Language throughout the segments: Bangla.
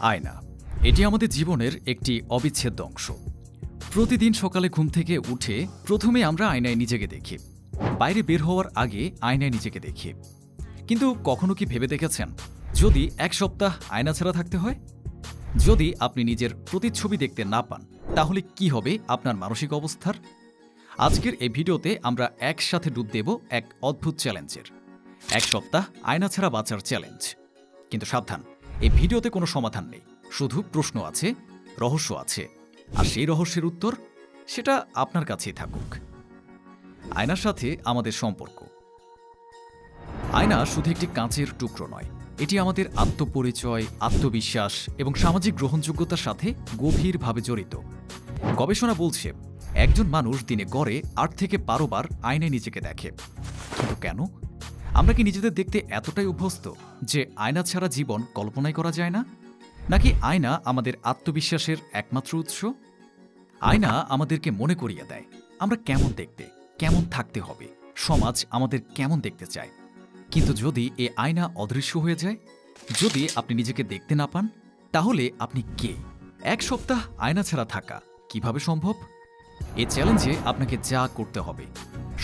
আয়না। এটি আমাদের জীবনের একটি অবিচ্ছেদ্য অংশ। প্রতিদিন সকালে ঘুম থেকে উঠে প্রথমে আমরা আয়নায় নিজেকে দেখি। বাইরে বের হওয়ার আগে আয়নায় নিজেকে দেখি। কিন্তু কখনো কি ভেবে দেখেছেন? যদি এক সপ্তাহ আয়না ছাড়া থাকতে হয়? যদি আপনি নিজের প্রতিচ্ছবি দেখতে না পান, তাহলে কি হবে আপনার মানসিক অবস্থার? আজকের এই ভিডিওতে আমরা একসাথে ডুব দেব এক অদ্ভুত চ্যালেঞ্জের। এক সপ্তাহ আয়না ছাড়া বাঁচার চ্যালেঞ্জ। কিন্তু সাবধান এই ভিডিওতে কোনো সমাধান নেই। শুধু প্রশ্ন আছে, রহস্য আছে। আর সেই রহস্যের উত্তর, সেটা আপনার কাছেই থাকুক। আয়নার সাথে আমাদের সম্পর্ক। আয়না শুধু একটি কাঁচের টুকরো নয়, এটি আমাদের আত্মপরিচয়, আত্মবিশ্বাস এবং সামাজিক গ্রহণযোগ্যতার সাথে গভীরভাবে জড়িত। গবেষণা বলছে, একজন মানুষ দিনে গড়ে আট থেকে বারো বার আয়নায় নিজেকে দেখে। কিন্তু কেন? আমরা কি নিজেদের দেখতে এতটাই অভ্যস্ত যে আয়না ছাড়া জীবন কল্পনাই করা যায় না? নাকি আয়না আমাদের আত্মবিশ্বাসের একমাত্র উৎস? আয়না আমাদেরকে মনে করিয়ে দেয়, আমরা কেমন দেখতে, কেমন থাকতে হবে, সমাজ আমাদের কেমন দেখতে চায়। কিন্তু যদি এ আয়না অদৃশ্য হয়ে যায়, যদি আপনি নিজেকে দেখতে না পান, তাহলে আপনি কে? এক সপ্তাহ আয়না ছাড়া থাকা কীভাবে সম্ভব? এ চ্যালেঞ্জে আপনাকে যা করতে হবে,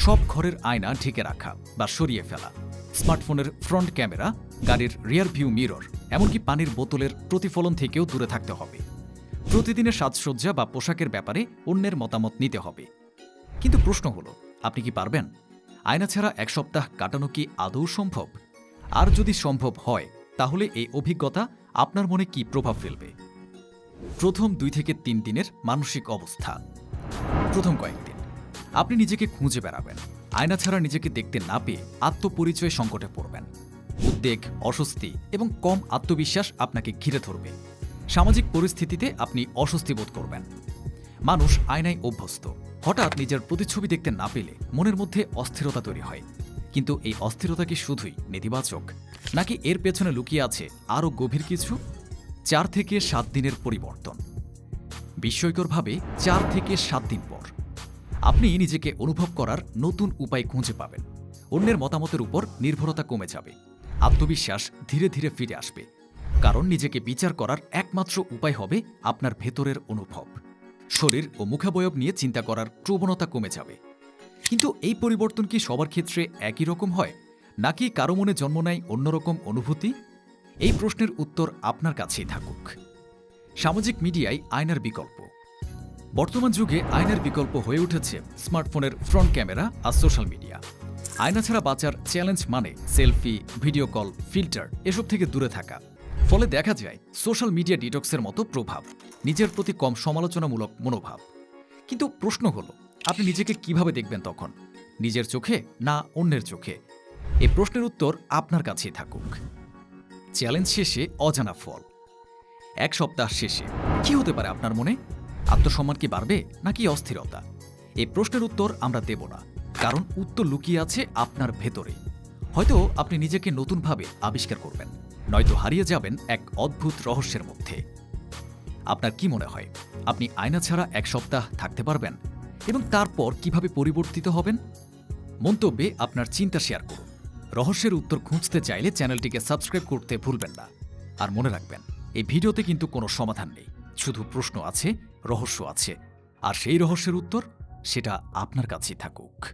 সব ঘরের আয়না ঢেকে রাখা বা সরিয়ে ফেলা। স্মার্টফোনের ফ্রন্ট ক্যামেরা, গাড়ির রিয়ার ভিউ মিরর এমনকি পানির বোতলের প্রতিফলন থেকেও দূরে থাকতে হবে। প্রতিদিনের সাজসজ্জা বা পোশাকের ব্যাপারে অন্যের মতামত নিতে হবে। কিন্তু প্রশ্ন হলো, আপনি কি পারবেন? আয়না ছাড়া এক সপ্তাহ কাটানো কি আদৌ সম্ভব? আর যদি সম্ভব হয়, তাহলে এই অভিজ্ঞতা আপনার মনে কি প্রভাব ফেলবে? প্রথম দুই থেকে তিন দিনের মানসিক অবস্থা। প্রথম কয়েকদিন। আপনি নিজেকে খুঁজে বেড়াবেন। আয়না ছাড়া নিজেকে দেখতে না পেয়ে আত্মপরিচয় সংকটে পড়বেন। উদ্বেগ, অস্বস্তি এবং কম আত্মবিশ্বাস আপনাকে ঘিরে ধরবে। সামাজিক পরিস্থিতিতে আপনি অস্বস্তি বোধ করবেন। মানুষ আয়নায় অভ্যস্ত। হঠাৎ নিজের প্রতিচ্ছবি দেখতে না পেলে মনের মধ্যে অস্থিরতা তৈরি হয়। কিন্তু এই অস্থিরতা কি শুধুই নেতিবাচক? নাকি এর পেছনে লুকিয়ে আছে আরও গভীর কিছু? চার থেকে সাত দিনের পরিবর্তন। বিস্ময়করভাবে চার থেকে সাত দিন পর। আপনি নিজেকে অনুভব করার নতুন উপায় খুঁজে পাবেন। অন্যের মতামতের উপর নির্ভরতা কমে যাবে। আত্মবিশ্বাস ধীরে ধীরে ফিরে আসবে। কারণ নিজেকে বিচার করার একমাত্র উপায় হবে আপনার ভেতরের অনুভব। শরীর ও মুখাবয়ব নিয়ে চিন্তা করার প্রবণতা কমে যাবে। কিন্তু এই পরিবর্তন কি সবার ক্ষেত্রে একই রকম হয়? নাকি কারও মনে জন্ম নেয় অন্যরকম অনুভূতি? এই প্রশ্নের উত্তর আপনার কাছেই থাকুক। সামাজিক মিডিয়ায় আয়নার বিকল্প। বর্তমান যুগে আয়নার বিকল্প হয়ে উঠেছে স্মার্টফোনের ফ্রন্ট ক্যামেরা আর সোশ্যাল মিডিয়া। আয়না ছাড়া বাঁচার চ্যালেঞ্জ মানে সেলফি, ভিডিও কল, ফিল্টার, এসব থেকে দূরে থাকা। ফলে দেখা যায় সোশ্যাল মিডিয়া ডিটক্সের মতো প্রভাব, নিজের প্রতি কম সমালোচনামূলক মনোভাব। কিন্তু প্রশ্ন হলো, আপনি নিজেকে কীভাবে দেখবেন তখন? নিজের চোখে না অন্যের চোখে? এই প্রশ্নের উত্তর আপনার কাছেই থাকুক। চ্যালেঞ্জ শেষে অজানা ফল। এক সপ্তাহ শেষে। কি হতে পারে আপনার মনে? আত্মসম্মান কি বাড়বে নাকি অস্থিরতা? এই প্রশ্নের উত্তর আমরা দেব না, কারণ উত্তর লুকিয়ে আছে আপনার ভেতরে। হয়তো আপনি নিজেকে নতুনভাবে আবিষ্কার করবেন, নয়তো হারিয়ে যাবেন এক অদ্ভুত রহস্যের মধ্যে। আপনার কি মনে হয়, আপনি আয়না ছাড়া এক সপ্তাহ থাকতে পারবেন? এবং তারপর কীভাবে পরিবর্তিত হবেন? মন্তব্যে আপনার চিন্তা শেয়ার করুন। রহস্যের উত্তর খুঁজতে চাইলে চ্যানেলটিকে সাবস্ক্রাইব করতে ভুলবেন না। আর মনে রাখবেন, এই ভিডিওতে কিন্তু কোনো সমাধান নেই, শুধু প্রশ্ন আছে রহস্য আছে। আর সেই রহস্যের উত্তর সেটা আপনার কাছেই থাকুক।